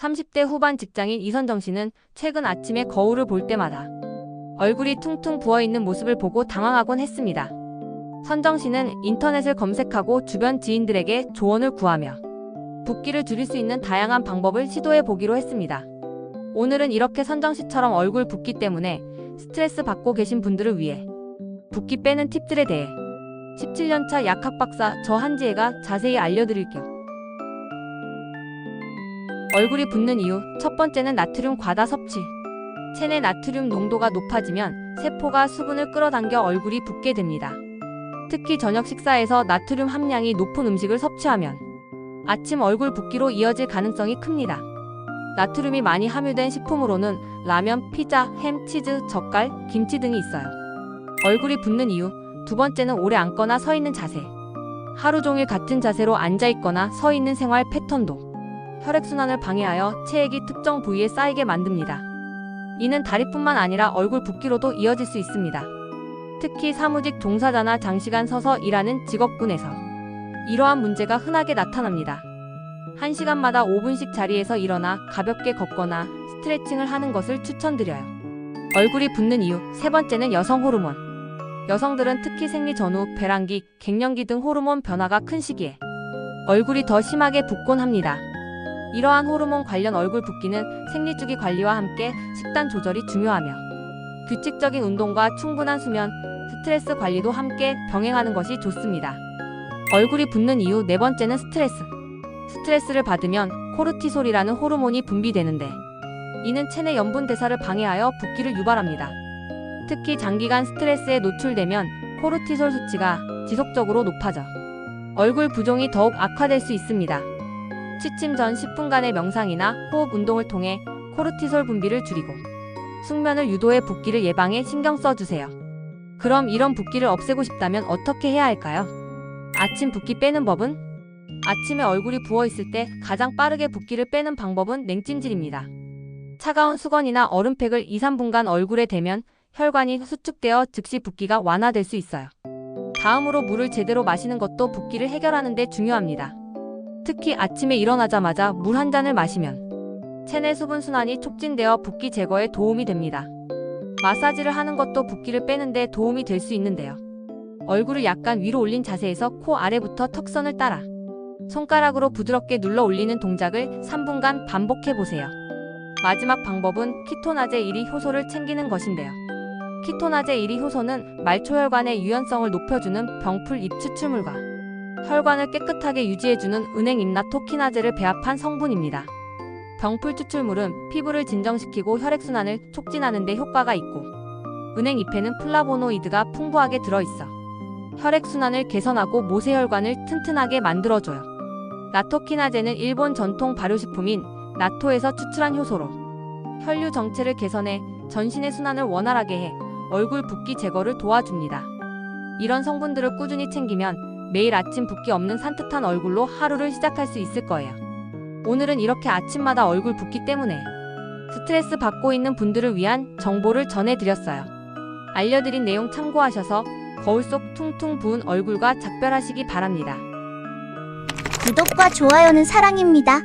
30대 후반 직장인 이선정 씨는 최근 아침에 거울을 볼 때마다 얼굴이 퉁퉁 부어 있는 모습을 보고 당황하곤 했습니다. 선정 씨는 인터넷을 검색하고 주변 지인들에게 조언을 구하며 붓기를 줄일 수 있는 다양한 방법을 시도해 보기로 했습니다. 오늘은 이렇게 선정 씨처럼 얼굴 붓기 때문에 스트레스 받고 계신 분들을 위해 붓기 빼는 팁들에 대해 17년차 약학 박사 저 한지혜가 자세히 알려드릴게요. 얼굴이 붓는 이유 첫 번째는 나트륨 과다 섭취. 체내 나트륨 농도가 높아지면 세포가 수분을 끌어당겨 얼굴이 붓게 됩니다. 특히 저녁 식사에서 나트륨 함량이 높은 음식을 섭취하면 아침 얼굴 붓기로 이어질 가능성이 큽니다. 나트륨이 많이 함유된 식품으로는 라면, 피자, 햄, 치즈, 젓갈, 김치 등이 있어요. 얼굴이 붓는 이유 두 번째는 오래 앉거나 서 있는 자세. 하루 종일 같은 자세로 앉아 있거나 서 있는 생활 패턴도 혈액순환을 방해하여 체액이 특정 부위에 쌓이게 만듭니다. 이는 다리뿐만 아니라 얼굴 붓기로도 이어질 수 있습니다. 특히 사무직 종사자나 장시간 서서 일하는 직업군에서 이러한 문제가 흔하게 나타납니다. 1시간마다 5분씩 자리에서 일어나 가볍게 걷거나 스트레칭을 하는 것을 추천드려요. 얼굴이 붓는 이유 세 번째는 여성 호르몬. 여성들은 특히 생리 전후 배란기, 갱년기 등 호르몬 변화가 큰 시기에 얼굴이 더 심하게 붓곤 합니다. 이러한 호르몬 관련 얼굴 붓기는 생리주기 관리와 함께 식단 조절이 중요하며 규칙적인 운동과 충분한 수면, 스트레스 관리도 함께 병행하는 것이 좋습니다. 얼굴이 붓는 이유 네 번째는 스트레스. 스트레스를 받으면 코르티솔이라는 호르몬이 분비되는데 이는 체내 염분 대사를 방해하여 붓기를 유발합니다. 특히 장기간 스트레스에 노출되면 코르티솔 수치가 지속적으로 높아져 얼굴 부종이 더욱 악화될 수 있습니다. 취침 전 10분간의 명상이나 호흡 운동을 통해 코르티솔 분비를 줄이고 숙면을 유도해 붓기를 예방에 신경 써주세요. 그럼 이런 붓기를 없애고 싶다면 어떻게 해야 할까요? 아침 붓기 빼는 법은? 아침에 얼굴이 부어 있을 때 가장 빠르게 붓기를 빼는 방법은 냉찜질입니다. 차가운 수건이나 얼음팩을 2, 3분간 얼굴에 대면 혈관이 수축되어 즉시 붓기가 완화될 수 있어요. 다음으로 물을 제대로 마시는 것도 붓기를 해결하는 데 중요합니다. 특히 아침에 일어나자마자 물 한 잔을 마시면 체내 수분 순환이 촉진되어 붓기 제거에 도움이 됩니다. 마사지를 하는 것도 붓기를 빼는데 도움이 될 수 있는데요. 얼굴을 약간 위로 올린 자세에서 코 아래부터 턱선을 따라 손가락으로 부드럽게 눌러 올리는 동작을 3분간 반복해 보세요. 마지막 방법은 키토나제 1위 효소를 챙기는 것인데요. 키토나제 1위 효소는 말초혈관의 유연성을 높여주는 병풀 잎 추출물과 혈관을 깨끗하게 유지해주는 은행 임나토키나제를 배합한 성분입니다. 병풀 추출물은 피부를 진정시키고 혈액순환을 촉진하는 데 효과가 있고 은행 잎에는 플라보노이드가 풍부하게 들어있어 혈액순환을 개선하고 모세혈관을 튼튼하게 만들어줘요. 나토키나제는 일본 전통 발효식품인 나토에서 추출한 효소로 혈류 정체를 개선해 전신의 순환을 원활하게 해 얼굴 붓기 제거를 도와줍니다. 이런 성분들을 꾸준히 챙기면 매일 아침 붓기 없는 산뜻한 얼굴로 하루를 시작할 수 있을 거예요. 오늘은 이렇게 아침마다 얼굴 붓기 때문에 스트레스 받고 있는 분들을 위한 정보를 전해드렸어요. 알려드린 내용 참고하셔서 거울 속 퉁퉁 부은 얼굴과 작별하시기 바랍니다. 구독과 좋아요는 사랑입니다.